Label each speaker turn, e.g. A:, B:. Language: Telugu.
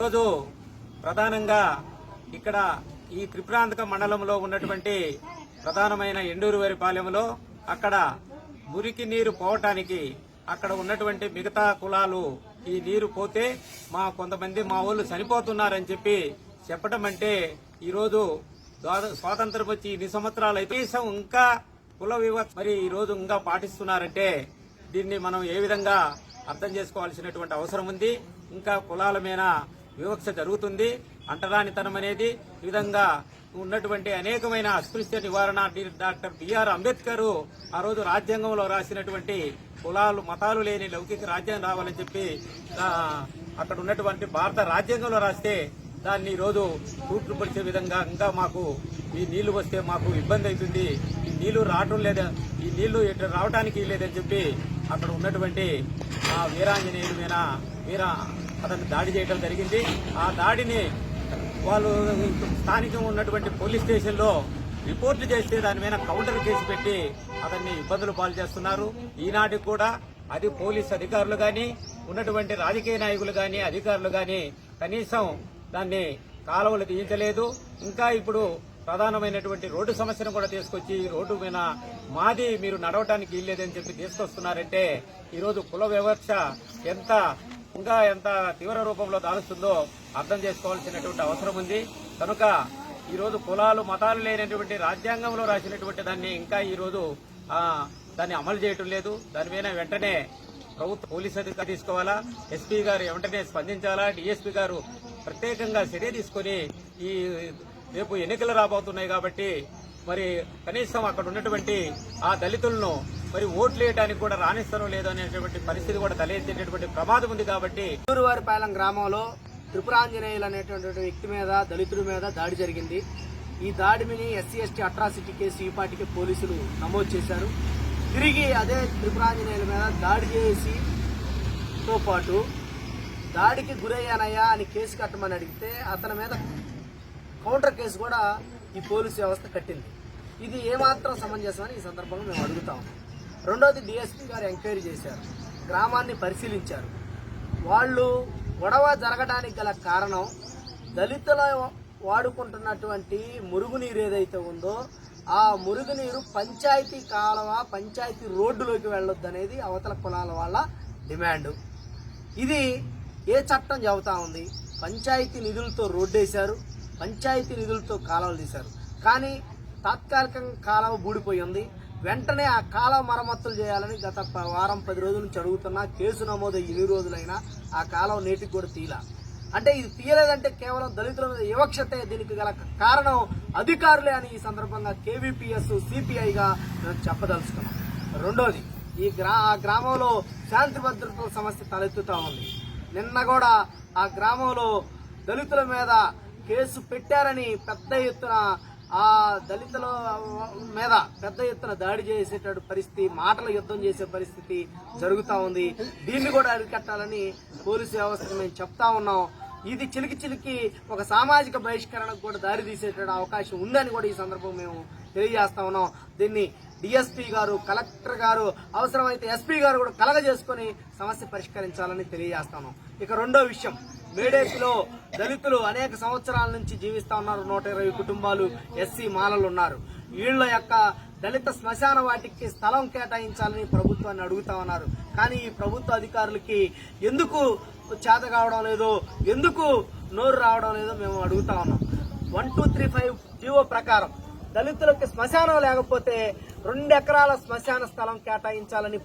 A: ఈరోజు ప్రధానంగా ఇక్కడ ఈ త్రిప్రాంతక మండలంలో ఉన్నటువంటి ప్రధానమైన ఎండూరువారి పాలెంలో అక్కడ మురికి నీరు పోవటానికి అక్కడ ఉన్నటువంటి మిగతా కులాలు ఈ నీరు పోతే మా కొంతమంది మా వాళ్ళు చనిపోతున్నారని చెప్పి చెప్పడం అంటే ఈరోజు స్వాతంత్రం వచ్చి ఇన్ని సంవత్సరాలు అయితే ఇంకా కుల వివక్ష మరి ఈ రోజు ఇంకా పాటిస్తున్నారంటే దీన్ని మనం ఏ విధంగా అర్థం చేసుకోవాల్సినటువంటి అవసరం ఉంది. ఇంకా కులాల మీద వివక్ష జరుగుతుంది. అంటరానితనం అనేది ఈ విధంగా ఉన్నటువంటి అనేకమైన అస్పృశ్య నివారణ డాక్టర్ బిఆర్ అంబేద్కర్ ఆ రోజు రాజ్యాంగంలో రాసినటువంటి కులాలు మతాలు లేని లౌకిక రాజ్యాంగం రావాలని చెప్పి అక్కడ ఉన్నటువంటి భారత రాజ్యాంగంలో రాస్తే దాన్ని ఈరోజు రోజు తూట్లుపరిచే విధంగా ఇంకా మాకు ఈ నీళ్ళు వస్తే మాకు ఇబ్బంది అవుతుంది. ఈ నీళ్ళు రావటం లేదా ఈ నీళ్ళు ఎటు రావడానికి లేదని చెప్పి అక్కడ ఉన్నటువంటి ఆ వీరా అతను దాడి చేయడం జరిగింది. ఆ దాడిని వాళ్ళు స్థానికంగా ఉన్నటువంటి పోలీస్ స్టేషన్లో రిపోర్ట్లు చేస్తే దాని మీద కౌంటర్ కేసు పెట్టి అతన్ని ఇబ్బందులు పాలు చేస్తున్నారు. ఈనాటికి కూడా అది పోలీస్ అధికారులు కానీ ఉన్నటువంటి రాజకీయ నాయకులు కానీ అధికారులు కానీ కనీసం దాన్ని కాలువలు తీయించలేదు. ఇంకా ఇప్పుడు ప్రధానమైనటువంటి రోడ్డు సమస్యను కూడా తీసుకొచ్చి ఈ రోడ్డు మీద మాది మీరు నడవటానికి వీల్లేదని చెప్పి తీసుకొస్తున్నారంటే ఈరోజు కుల వివక్ష ఎంత ఇంకా ఎంత తీవ్ర రూపంలో దాలుస్తుందో అర్థం చేసుకోవాల్సినటువంటి అవసరం ఉంది. కనుక ఈరోజు కులాలు మతాలు లేనటువంటి రాజ్యాంగంలో రాసినటువంటి దాన్ని ఇంకా ఈరోజు దాన్ని అమలు చేయటం లేదు. దాని మీద వెంటనే ప్రభుత్వ పోలీస్ అధికారి తీసుకోవాలా? ఎస్పీ గారు వెంటనే స్పందించాలా? డిఎస్పీ గారు ప్రత్యేకంగా చర్య తీసుకొని ఈ రేపు ఎన్నికలు రాబోతున్నాయి కాబట్టి మరి కనీసం అక్కడ ఉన్నటువంటి ఆ దళితులను మరి ఓట్లు వేయడానికి కూడా రాణిస్తారో లేదో అనేటువంటి పరిస్థితి కూడా తలెత్తేటటువంటి ప్రమాదం ఉంది కాబట్టి
B: తూరువారిపాలెం గ్రామంలో త్రిపురాంజనేయులు అనేటువంటి వ్యక్తి మీద దళితుడి మీద దాడి జరిగింది. ఈ దాడిని ఎస్సీ ఎస్టీ అట్రాసిటీ కేసు ఈపాటికి పోలీసులు నమోదు చేశారు. తిరిగి అదే త్రిపురాంజనేయుల మీద దాడి చేసి తో పాటు దాడికి గురయ్యానయ్యా అని కేసు కట్టమని అడిగితే అతని మీద కౌంటర్ కేసు కూడా ఈ పోలీసు వ్యవస్థ కట్టింది. ఇది ఏమాత్రం సమంజసమని ఈ సందర్భంగా మేము అడుగుతాము రెండోది డిఎస్పీ గారు ఎంక్వైరీ చేశారు. గ్రామాన్ని పరిశీలించారు. వాళ్ళు గొడవ జరగడానికి గల కారణం దళితుల వాడుకుంటున్నటువంటి మురుగునీరు ఏదైతే ఉందో ఆ మురుగునీరు పంచాయతీ కాలవ పంచాయతీ రోడ్డులోకి వెళ్ళొద్దనేది అవతల కులాల వాళ్ళ డిమాండ్. ఇది ఏ చట్టం చెబుతా ఉంది? పంచాయతీ నిధులతో రోడ్డేశారు పంచాయతీ నిధులతో కాలువలు తీశారు. కానీ తాత్కాలికంగా కాలువ బూడిపోయి ఉంది. వెంటనే ఆ కాలం మరమ్మతులు చేయాలని గత వారం పది రోజుల నుంచి అడుగుతున్నా. కేసు నమోదు ఎన్ని రోజులైనా ఆ కాలం నేటికి కూడా తీలా. అంటే ఇది తీయలేదంటే కేవలం దళితుల మీద వివక్షతే దీనికి గల కారణం అధికారులే అని ఈ సందర్భంగా కేవీపీఎస్ సిపిఐగా మేము చెప్పదలుచుకున్నాం. రెండోది ఈ గ్రా ఆ గ్రామంలో శాంతి భద్రతల సమస్య తలెత్తుతూ ఉంది. నిన్న కూడా ఆ గ్రామంలో దళితుల మీద కేసు పెట్టారని పెద్ద ఎత్తున ఆ దళితుల మీద పెద్ద ఎత్తున దాడి చేసేటటువంటి పరిస్థితి మాటల యుద్ధం చేసే పరిస్థితి జరుగుతూ ఉంది. దీన్ని కూడా అరికట్టాలని పోలీసు వ్యవస్థను మేము చెప్తా ఉన్నాం. ఇది చిలికి చిలికి ఒక సామాజిక బహిష్కరణకు కూడా దారి తీసేటువంటి అవకాశం ఉందని కూడా ఈ సందర్భం మేము తెలియజేస్తా ఉన్నాం. దీన్ని డిఎస్పీ గారు కలెక్టర్ గారు అవసరమైతే ఎస్పీ గారు కూడా కలగజేసుకొని సమస్య పరిష్కరించాలని తెలియజేస్తాను ఇక రెండో విషయం. మేడేపులో దళితులు అనేక సంవత్సరాల నుంచి జీవిస్తా ఉన్నారు. నూట ఇరవై కుటుంబాలు ఎస్సీ మాలలు ఉన్నారు. వీళ్ళ యొక్క దళిత శ్మశాన వాటికి స్థలం కేటాయించాలని ప్రభుత్వాన్ని అడుగుతా ఉన్నారు. కానీ ఈ ప్రభుత్వ అధికారులకి ఎందుకు చేత కావడం లేదో ఎందుకు నోరు రావడం లేదో మేము అడుగుతా ఉన్నాం. One two three five GO ప్రకారం దళితులకు శ్మశానం లేకపోతే రెండు ఎకరాల శ్మశాన స్థలం కేటాయించాలని